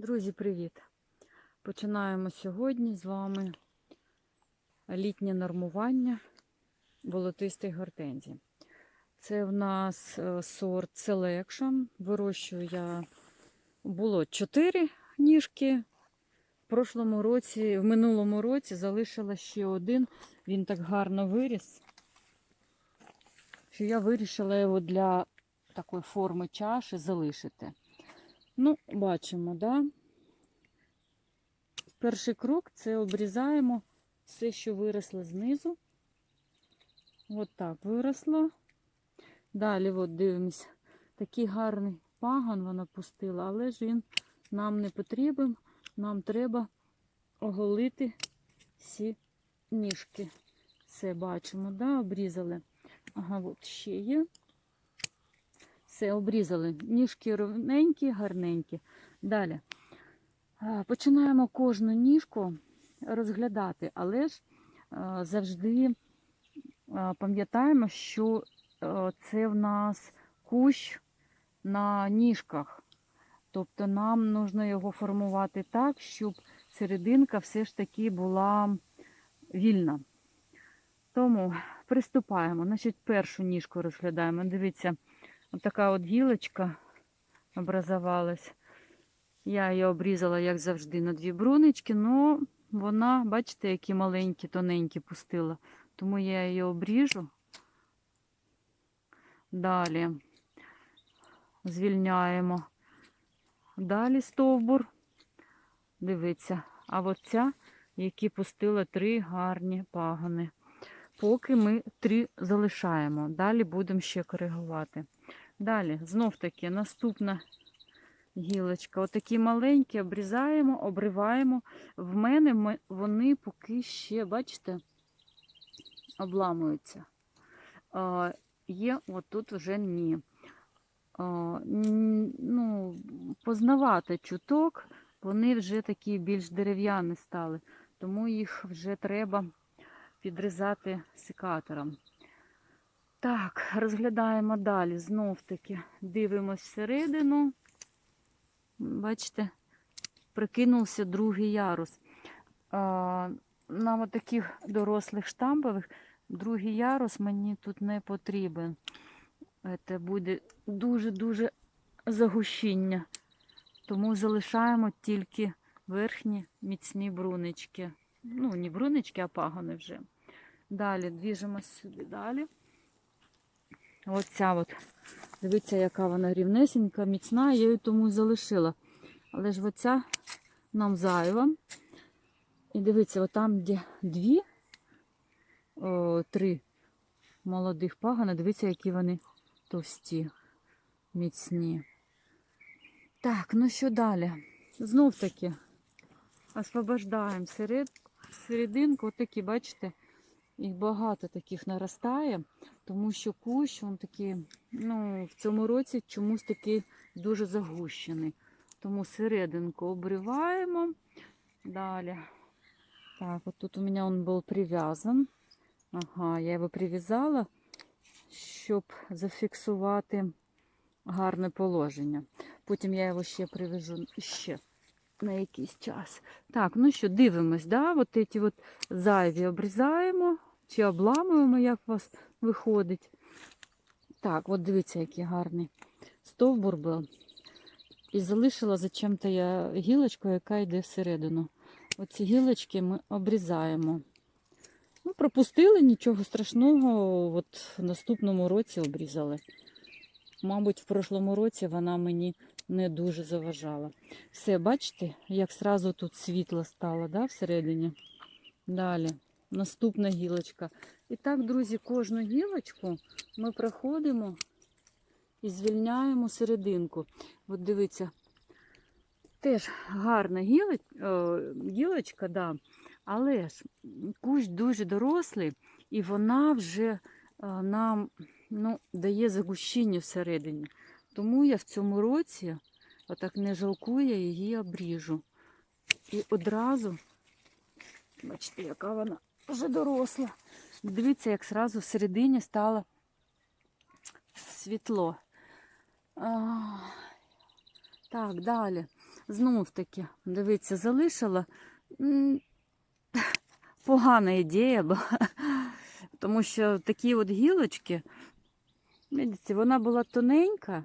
Друзі, привіт! Починаємо сьогодні з вами літнє нормування болотистих гортензій. Це в нас е, сорт Selection. Вирощую я було 4 ніжки. В прошлому році, в минулому році залишила ще один. Він так гарно виріс, що я вирішила його для такої форми чаші залишити. Ну, бачимо, да? Перший крок це обрізаємо все, що виросло знизу. От так виросло. Далі от дивимось, такий гарний пагон вона пустила, але ж він нам не потрібен. Нам треба оголити всі ніжки. Все бачимо, да? обрізали. Ага, от ще є. Все, обрізали. Ніжки ровненькі, гарненькі. Далі. Починаємо кожну ніжку розглядати, але ж завжди пам'ятаємо, що це в нас кущ на ніжках. Тобто нам потрібно його формувати так, щоб серединка все ж таки була вільна. Тому приступаємо. Значить, першу ніжку розглядаємо. Дивіться. Ось така от гілочка образувалась. Я її обрізала, як завжди, на дві брунички, але вона, бачите, які маленькі, тоненькі пустила. Тому я її обріжу. Далі звільняємо. Далі стовбур. Дивіться, а от ця, які пустила три гарні пагони. Поки ми три залишаємо. Далі будемо ще коригувати. Далі, знов таки, наступна гілочка. Отакі маленькі, обрізаємо, обриваємо. В мене вони поки ще, бачите, обламуються. А, є, отут вже ні. Ну, познавати чуток, вони вже такі більш дерев'яні стали, тому їх вже треба підрізати секатором. Так, розглядаємо далі. Знов таки дивимось всередину. Бачите, прикинувся другий ярус. А, на таких дорослих штампових другий ярус мені тут не потрібен. Це буде дуже-дуже загущіння. Тому залишаємо тільки верхні міцні брунички. Ну, не брунички, а пагони вже. Далі двіжимось сюди далі. Оця от. Дивіться, яка вона рівнесенька, міцна, я її тому і залишила. Але ж оця нам зайва. І дивіться, отам, де дві, о, три молодих пагана, дивіться, які вони товсті, міцні. Так, ну що далі? Знов таки освобождаємо серед, серединку, отакі, бачите, їх багато таких наростає, тому що кущ, він такий, ну, в цьому році чомусь такий дуже загущений. Тому серединку обриваємо. Далі. Так, от тут у мене він був прив'язан. Ага, я його прив'язала, щоб зафіксувати гарне положення. Потім я його ще привяжу ще на якийсь час. Так, ну що, дивимось, да? От ці от зайві обрізаємо чи обламуємо, як у вас виходить. Так, от дивіться, який гарний стовбур був. І залишила зачем-то я гілочку, яка йде всередину. Оці гілочки ми обрізаємо. Ну, пропустили, нічого страшного, от в наступному році обрізали. Мабуть, в прошлому році вона мені не дуже заважала. Все, бачите, як сразу тут світло стало да, всередині. Далі, наступна гілочка. І так, друзі, кожну гілочку ми проходимо і звільняємо серединку. От дивіться, теж гарна гілочка, да. але ж кущ дуже дорослий, і вона вже е, нам ну, дає загущення всередині. Тому я в цьому році отак не жалкую, її обріжу. І одразу, бачите, яка вона вже доросла. Дивіться, як зразу всередині стало світло. А, так, далі. знов таки, дивіться, залишила. Погана ідея була. Тому що такі от гілочки, бачите, вона була тоненька,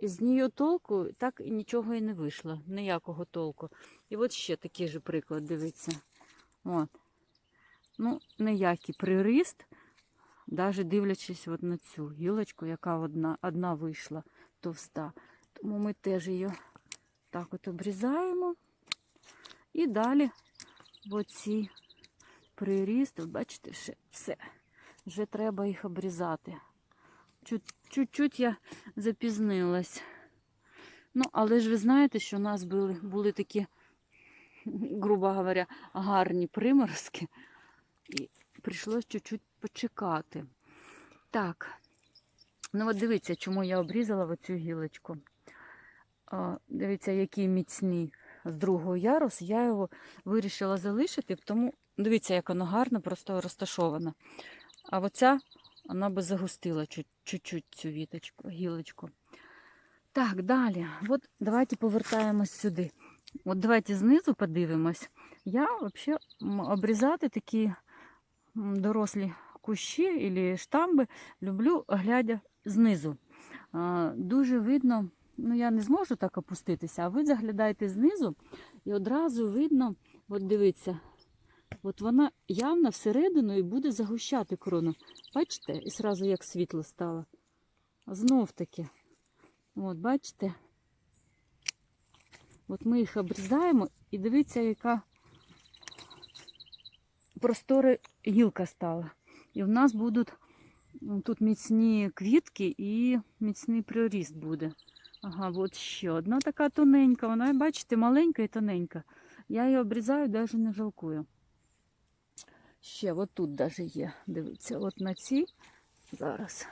і з неї толку так і нічого і не вийшло, ніякого толку. І от ще такий же приклад, дивіться. От. Ну, ніякий приріст, навіть дивлячись от на цю гілочку, яка одна, одна вийшла товста. Тому ми теж її так от обрізаємо. І далі оці приріст, бачите, все, все. Вже треба їх обрізати. Чуть- Чуть-чуть я запізнилась. Ну, але ж ви знаєте, що у нас були, були такі, грубо говоря, гарні приморозки. І прийшлось чуть-чуть почекати. Так. Ну от дивіться, чому я обрізала оцю гілочку. А, дивіться, який міцний з другого ярусу. Я його вирішила залишити, тому дивіться, як воно гарно просто розташовано. А оця, вона би загустила чуть- чуть-чуть цю віточку, гілочку. Так, далі. От давайте повертаємось сюди. От давайте знизу подивимось. Я взагалі обрізати такі дорослі кущі або штамби люблю, глядя знизу. Дуже видно, ну я не зможу так опуститися, а ви заглядаєте знизу і одразу видно, от дивіться, от вона явно всередину і буде загущати крону. Бачите? І одразу як світло стало. Знов таки. От, бачите? От ми їх обрізаємо і дивіться, яка простора гілка стала. І в нас будуть тут міцні квітки і міцний приріст буде. Ага, от ще одна така тоненька. Вона, бачите, маленька і тоненька. Я її обрізаю, навіть не жалкую. Ще от тут даже є. Дивіться, от на цій зараз.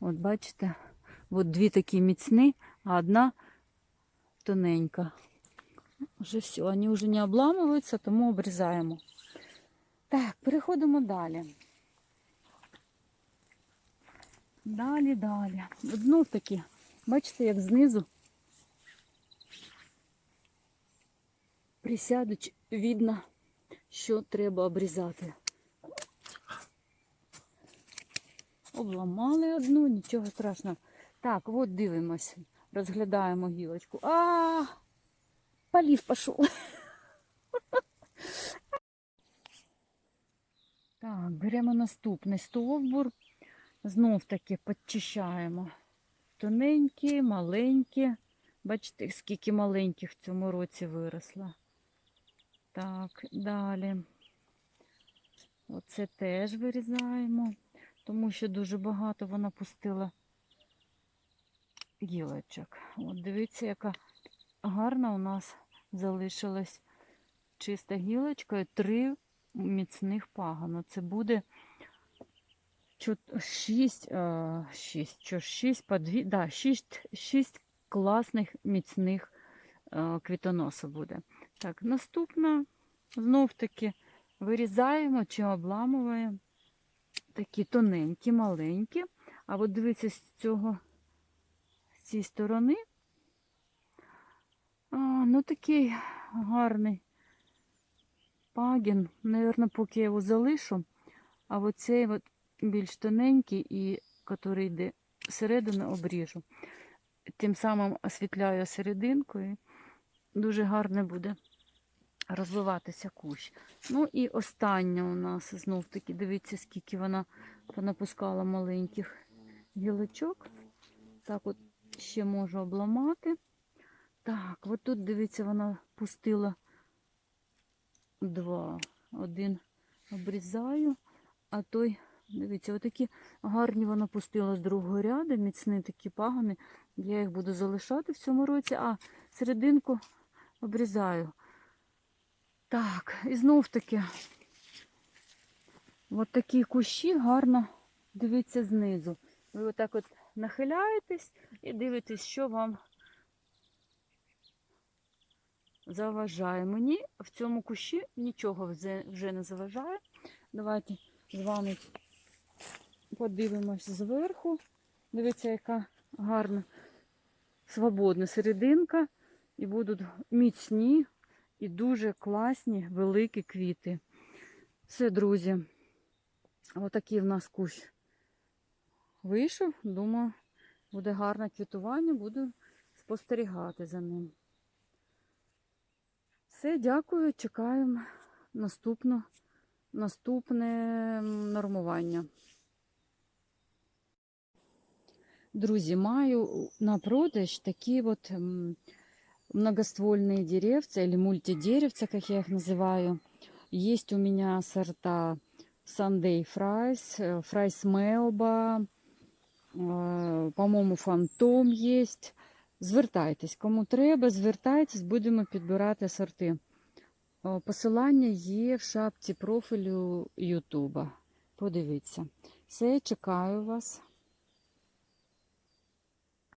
От бачите, от дві такі міцні, а одна тоненька. Вже все, вони вже не обламуються, тому обрізаємо. Так, переходимо далі. Далі, далі. Знов таки, бачите, як знизу присядуть, видно, що треба обрізати. Обламали одну, нічого страшного. Так, от дивимося, розглядаємо гілочку. А, полив пішов. Так, беремо наступний стовбур. Знов таки підчищаємо. Тоненькі, маленькі. Бачите, скільки маленьких в цьому році виросло. Так, далі. Оце теж вирізаємо, тому що дуже багато вона пустила гілочок. От дивіться, яка гарна у нас залишилась чиста гілочка три міцних пагону. Це буде 6, 6, що 6 по 2, да, 6, 6 класних міцних е, квітоносу буде. Так, наступна знов таки вирізаємо чи обламуємо такі тоненькі, маленькі. А от дивіться з цього з цієї сторони. А, ну такий гарний пагін. Навірно, поки я його залишу. А оцей от більш тоненький і який йде всередину, обріжу. Тим самим освітляю серединку і дуже гарно буде розвиватися кущ. Ну і остання у нас знов таки, дивіться, скільки вона понапускала маленьких гілочок. Так от ще можу обламати. Так, от тут, дивіться, вона пустила два. Один обрізаю, а той, дивіться, отакі гарні вона пустила з другого ряду, міцні такі пагони. Я їх буду залишати в цьому році, а серединку обрізаю. Так, і знов таки, от такі кущі гарно дивіться знизу. Ви отак от нахиляєтесь і дивитесь, що вам заважає. Мені в цьому кущі нічого вже не заважає. Давайте з вами подивимось зверху. Дивіться, яка гарна свободна серединка. і будуть міцні і дуже класні великі квіти. Все, друзі. Отакий в нас кущ вийшов. Думаю, буде гарне квітування, буду спостерігати за ним. Все, дякую, чекаємо наступну, наступне нормування. Друзі, маю на продаж такі от м, многоствольные деревца или мультидеревца, как я их называю. Есть у меня сорта Sunday Fries, э, Fries Melba, э, по-моєму, Фантом є. Звертайтесь, кому треба, звертайтесь, будемо підбирати сорти. Посилання є в шапці профілю Ютуба. Подивіться. Все, чекаю вас.